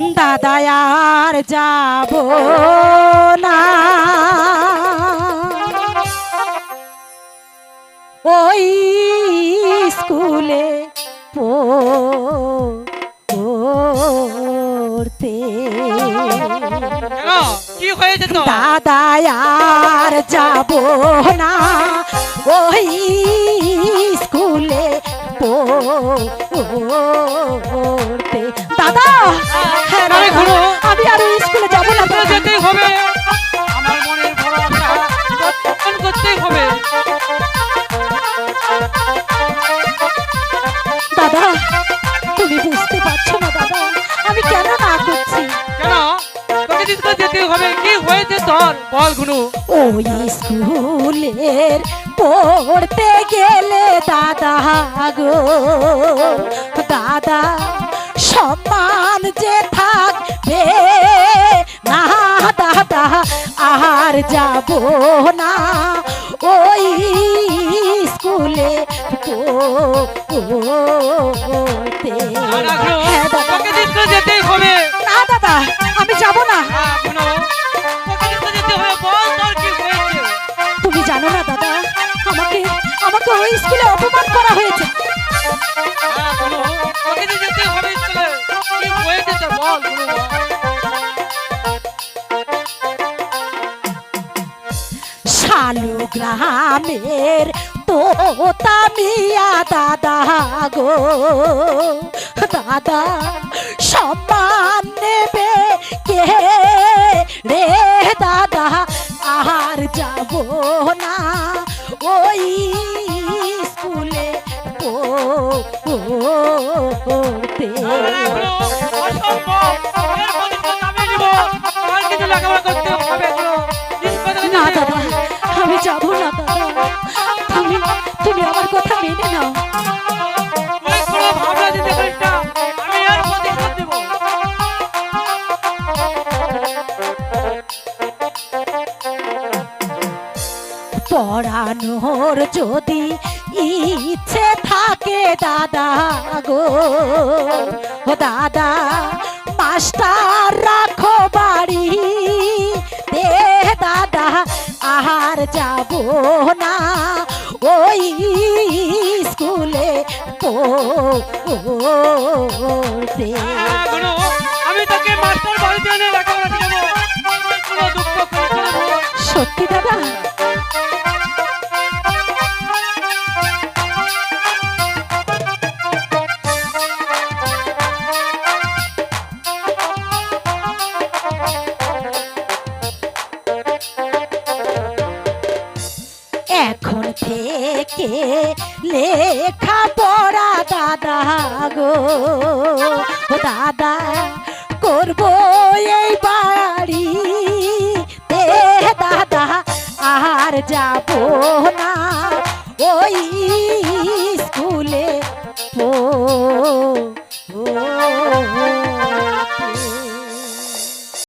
দাদা আর যাব না। ওই স্কুলে পড়তে। কি হয়েছে দাদা আর যাব না। ওই স্কুলে পড়তে। দাদা! হ্যাঁ দাদা। আমি আর স্কুলে যাব না তো। যেতেই হবে। আমার মনের বড় আশা করতেই হবে। দাদা তুমি বুঝতে পারছ না দাদা আমি কেন না করছি? কেন? তোকে দিতে যেতেই হবে। কি হয়েছে তোর? বল গুনু ওই স্কুলের পড়তে গেলে দাদা গো দাদা সম্মান যে থাকবে না দাদা আর যাব না। ওই স্কুলে পড়তে। না দাদা যেতেই হবে। না দাদা আমি যাব না। তুমি জানো না দাদা আমাকে আমাকে ওই স্কুলে অপমান করা হয়েছে। শালু গ্রামের তোতা মিয়া দাদা গো। দাদা, সম্মান নেবে কে রে? দাদা, আর যাব না। ওই স্কুলে পড়তে স্কুলে না দাদা আমি যাব না দাদা। তুমি তুমি আমার কথা মেনে নাও। পড়ানোর যদি ইচ্ছে থাকে দাদা গো। ও দাদা মাস্টার রাখো বাড়ি। দে দাদা আর যাব না। ওই স্কুলে পড়তে। আমি তোকে মাস্টার বাড়িতে এনে। সত্যি দাদা থেকে লেখা পড়া দাদা গো। দাদা করব এই বাড়ি তে দাদা আর যাব না।